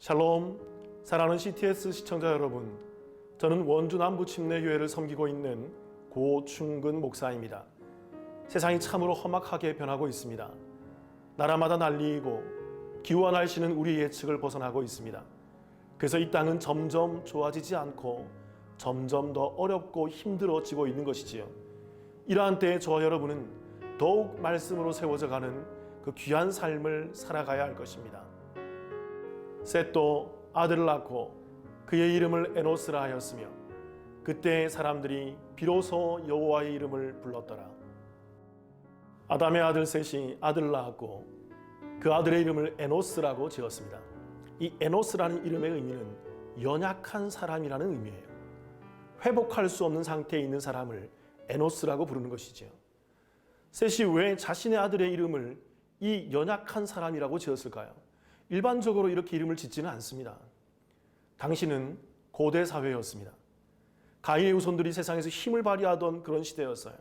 샬롬, 사랑하는 CTS 시청자 여러분. 저는 원주 남부 침례교회를 섬기고 있는 고충근 목사입니다. 세상이 참으로 험악하게 변하고 있습니다. 나라마다 난리이고 기후와 날씨는 우리 예측을 벗어나고 있습니다. 그래서 이 땅은 점점 좋아지지 않고 점점 더 어렵고 힘들어지고 있는 것이지요. 이러한 때에 저와 여러분은 더욱 말씀으로 세워져 가는 그 귀한 삶을 살아가야 할 것입니다. 셋도 아들을 낳고 그의 이름을 에노스라 하였으며 그때 사람들이 비로소 여호와의 이름을 불렀더라. 아담의 아들 셋이 아들을 낳았고 그 아들의 이름을 에노스라고 지었습니다. 이 에노스라는 이름의 의미는 연약한 사람이라는 의미예요. 회복할 수 없는 상태에 있는 사람을 에노스라고 부르는 것이지요. 셋이 왜 자신의 아들의 이름을 이 연약한 사람이라고 지었을까요? 일반적으로 이렇게 이름을 짓지는 않습니다. 당시는 고대 사회였습니다. 가인의 후손들이 세상에서 힘을 발휘하던 그런 시대였어요.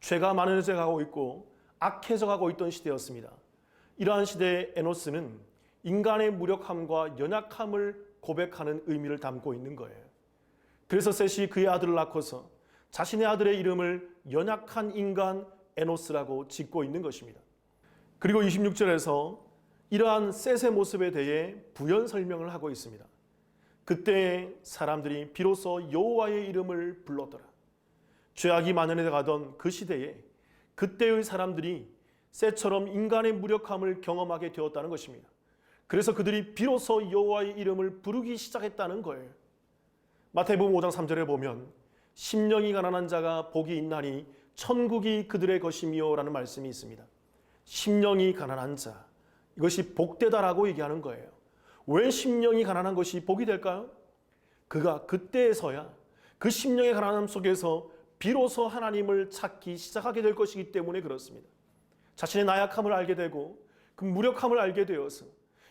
죄가 많아져 가고 있고 악해져 가고 있던 시대였습니다. 이러한 시대의 에노스는 인간의 무력함과 연약함을 고백하는 의미를 담고 있는 거예요. 그래서 셋이 그의 아들을 낳고서 자신의 아들의 이름을 연약한 인간 에노스라고 짓고 있는 것입니다. 그리고 26절에서 이러한 셋의 모습에 대해 부연 설명을 하고 있습니다. 그때 사람들이 비로소 여호와의 이름을 불렀더라. 죄악이 만연해 가던 그 시대에 그때의 사람들이 셋처럼 인간의 무력함을 경험하게 되었다는 것입니다. 그래서 그들이 비로소 여호와의 이름을 부르기 시작했다는 거예요. 마태복음 5장 3절에 보면 심령이 가난한 자가 복이 있나니 천국이 그들의 것이미요라는 말씀이 있습니다. 심령이 가난한 자 이것이 복되다라고 얘기하는 거예요. 왜 심령이 가난한 것이 복이 될까요? 그가 그때에서야 그 심령의 가난함 속에서 비로소 하나님을 찾기 시작하게 될 것이기 때문에 그렇습니다. 자신의 나약함을 알게 되고 그 무력함을 알게 되어서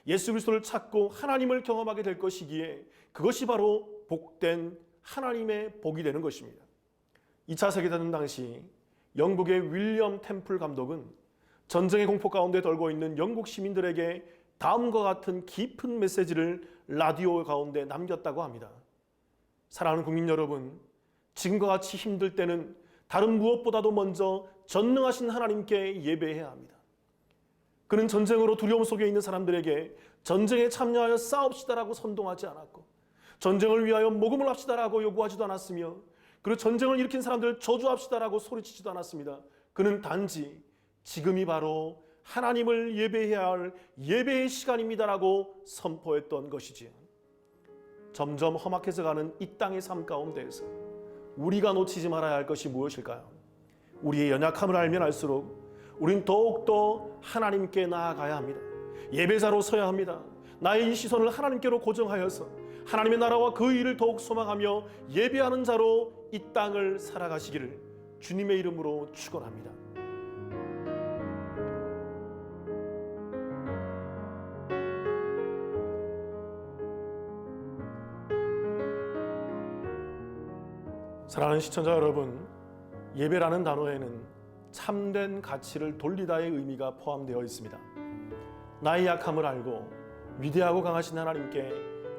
예수 그리스도를 찾고 하나님을 경험하게 될 것이기에 그것이 바로 복된 하나님의 복이 되는 것입니다. 2차 세계대전 당시 영국의 윌리엄 템플 감독은 전쟁의 공포 가운데 떨고 있는 영국 시민들에게 다음과 같은 깊은 메시지를 라디오 가운데 남겼다고 합니다. 사랑하는 국민 여러분, 지금과 같이 힘들 때는 다른 무엇보다도 먼저 전능하신 하나님께 예배해야 합니다. 그는 전쟁으로 두려움 속에 있는 사람들에게 전쟁에 참여하여 싸웁시다라고 선동하지 않았고 전쟁을 위하여 모금을 합시다라고 요구하지도 않았으며 그리고 전쟁을 일으킨 사람들을 저주합시다라고 소리치지도 않았습니다. 그는 단지 지금이 바로 하나님을 예배해야 할 예배의 시간입니다라고 선포했던 것이지요. 점점 험악해져 가는 이 땅의 삶 가운데에서 우리가 놓치지 말아야 할 것이 무엇일까요? 우리의 연약함을 알면 알수록 우린 더욱더 하나님께 나아가야 합니다. 예배자로 서야 합니다. 나의 이 시선을 하나님께로 고정하여서 하나님의 나라와 그 일을 더욱 소망하며 예배하는 자로 이 땅을 살아가시기를 주님의 이름으로 축원합니다. 사랑하는 시청자 여러분, 예배라는 단어에는 참된 가치를 돌리다의 의미가 포함되어 있습니다. 나의 약함을 알고 위대하고 강하신 하나님께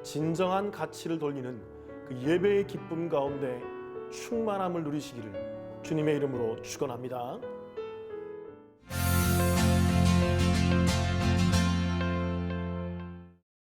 진정한 가치를 돌리는 그 예배의 기쁨 가운데 충만함을 누리시기를 주님의 이름으로 축원합니다.